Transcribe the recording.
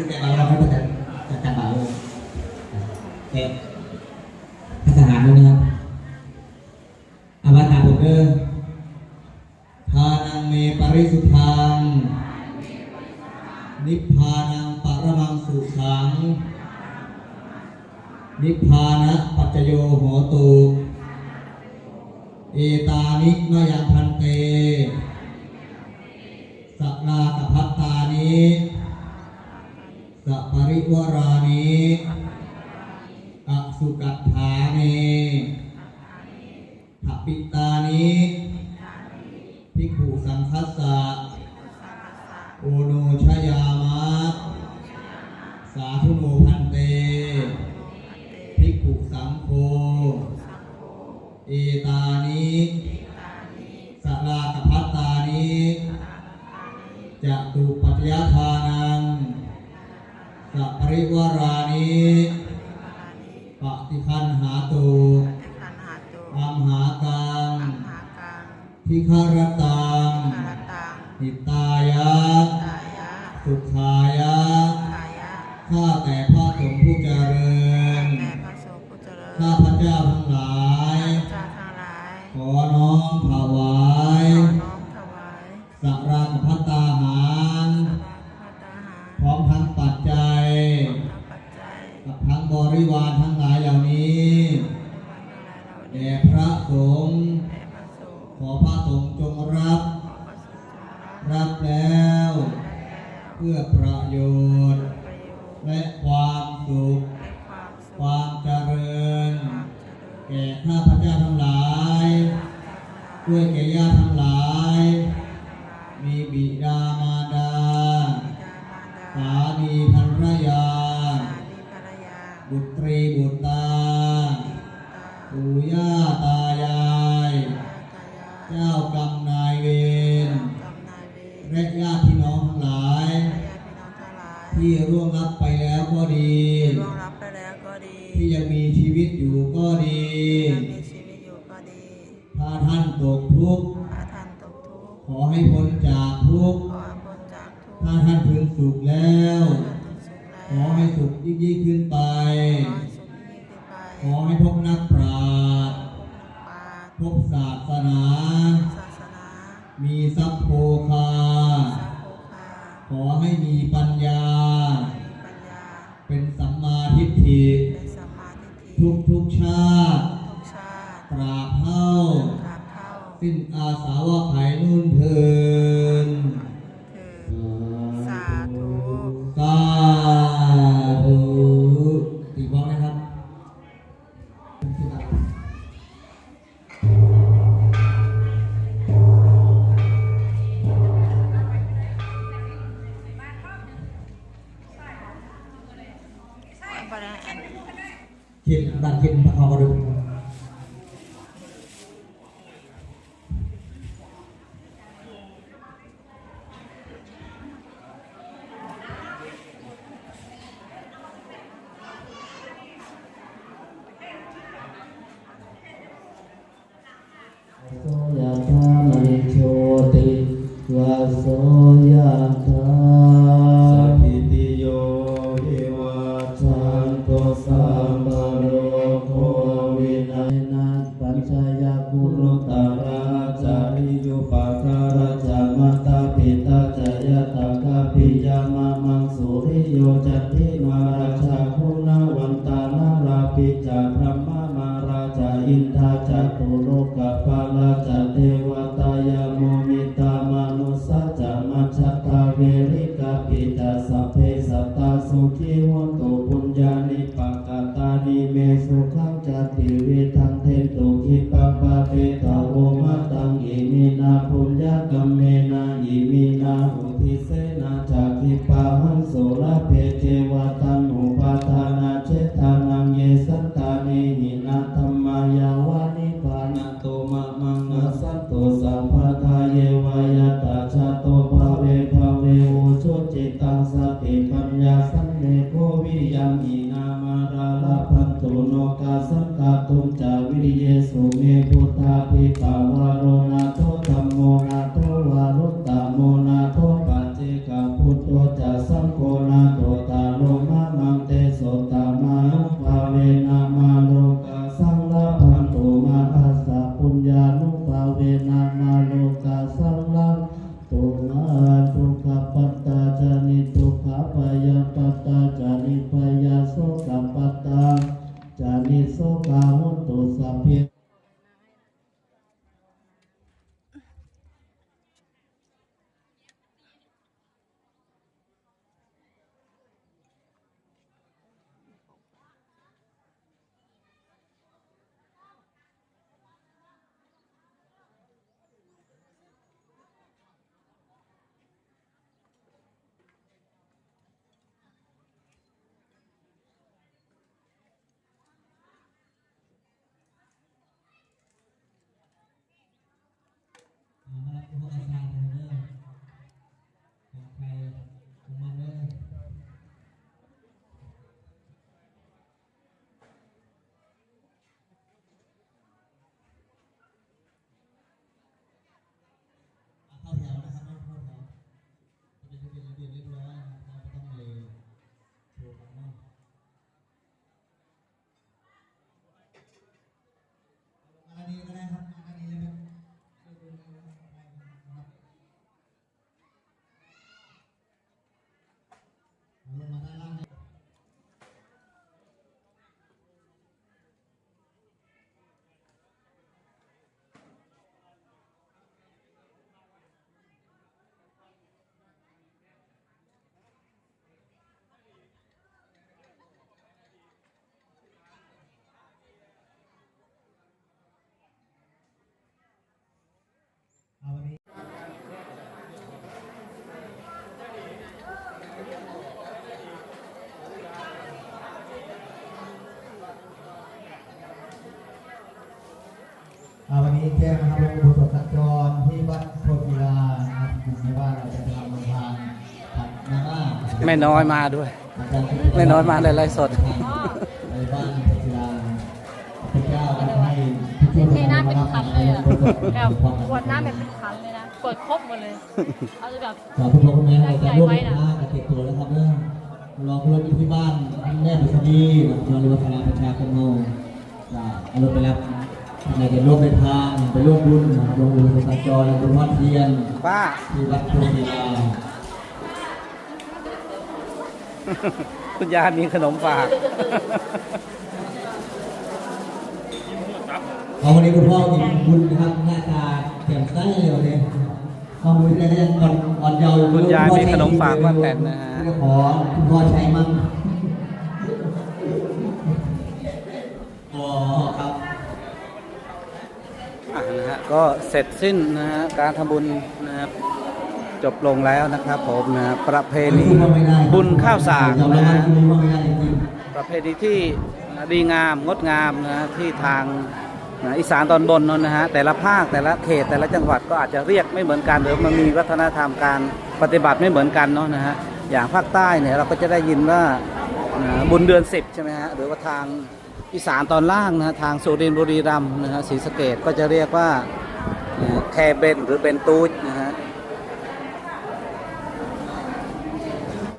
คือแต่เราเราไม่จะจะจับบ่าวเลยเอ๊ะทหารด้วยนะครับอามาถามผมเด้อทานังเมปริสุทธัง นิพพานังปรมังสุขัง นิพพานะปัจจโยโหตุเอตานิมายังพันเต สักนากับพัตตานิสัป ริวรานิอสุกัตถานิถปิตานิภิกขุสังคัสสะโอโนชยามะ สาธุโนพันเต ภิกขุสังโฆเอตา นิปฏิคันหาตุขันหาตุอัมหากังหากังทิคารตังคารตังหิตายะตายะสุขายะตายะ ข้าแต่พระสงฆ์ผู้เจริญแด่พระสงฆ์ผู้เจริญ ข้าพระเจ้าทั้งหลาย ทั้งหลายด้วยแก่ญาติทั้งหลาย มีบิดาม อให้พ้นจากทุกข์ขอให้พ้นจากทุกข์ถ้าท่านถึงสุขแล้วถ้าท่านถึงสุขแล้ว ขอให้สุขยิ่งยิ่งขึ้นไป ขอให้สุขยิ่งขึ้นไปขอให้พบนักปราชญ์ปาพบศาสนาศาสนา มีทรัพย์โภคา ไปแล้วอันเขียนดันเขียนประกอบกระดูโสัมปโรโควินัยนัสปัญชยาคุรุตาราจาริยุปาการะจามาตาปิตาจายตากาปิยามามังสุริโยจัตติมาราชาคุณาวันตานาราปิจาพระมมาราชาอินทาจตุโลกป วิทังเทตุกิปะปะเปตาโวมะตังอิมินาปุญญกรรมเมนา พุทธาภิปา นี้แจ้งนะครับลงอุโบสถสัญจรที่วัดโพธิลานะครับกลุ่มในบ้านเราจะทำทางถัดหน้าบ้านไม่น้อยมาด้วยไม่น้อยมาในไลฟ์สด ในบ้านโพธิลาพระเจ้าให้ทุกเทน้ำเป็นขันเลยอะแบบความกวดน้ำแบบเป็นขันเลยนะกดครบหมดเลย เอาจะแบบสาธุพ่อคุณแม่เราจะร่วมเป็นพระกับเก็บตัวแล้วครับเรื่องรอคุณรถอยู่ที่บ้านแม่บุษดีเราเรือพลาประชาคมโนจะเอารถไปรับ ในจะร่วมเป็นทางไปร่วมบุญลงอุโบสถสัญจรลงบุญวัดเทียนป้าที่วัดโพธิลาคุณยายมีขนมฝากเอาวันนี้คุณพ่อกินบุญนะครับหน้าตาแจ่มใสเลยวันนี้ข้อมูลจะยังอ่อนอ่อนเยาว์อยู่คุณยายมีขนมฝากบ้านแตนนะฮะขอคุณพ่อใช้มั่งอ๋อครับ อะนะฮะ ก็เสร็จสิ้นนะฮะการทำบุญนะครับจบลงแล้วนะครับ ผมนะประเพณีบุญข้าวสากยอมรับนะฮะประเพณีที่ดีงามงดงามนะฮะที่ทางนะอีสานตอนบนนั่นนะฮะแต่ละภาคแต่ละเขตแต่ละจังหวัดก็อาจจะเรียกไม่เหมือนกันหรือมันมีวัฒนธรรมการปฏิบัติไม่เหมือนกันเนาะนะฮะอย่างภาคใต้เนี่ยเราก็จะได้ยินว่านะบุญเดือน10ใช่ไหมฮะหรือว่าทางอีสานตอนล่างนะฮะทางสุรินทร์บุรีรัมย์นะฮะศรีสะเกดก็จะเรียกว่า แค่เบนหรือเบนตูดนะ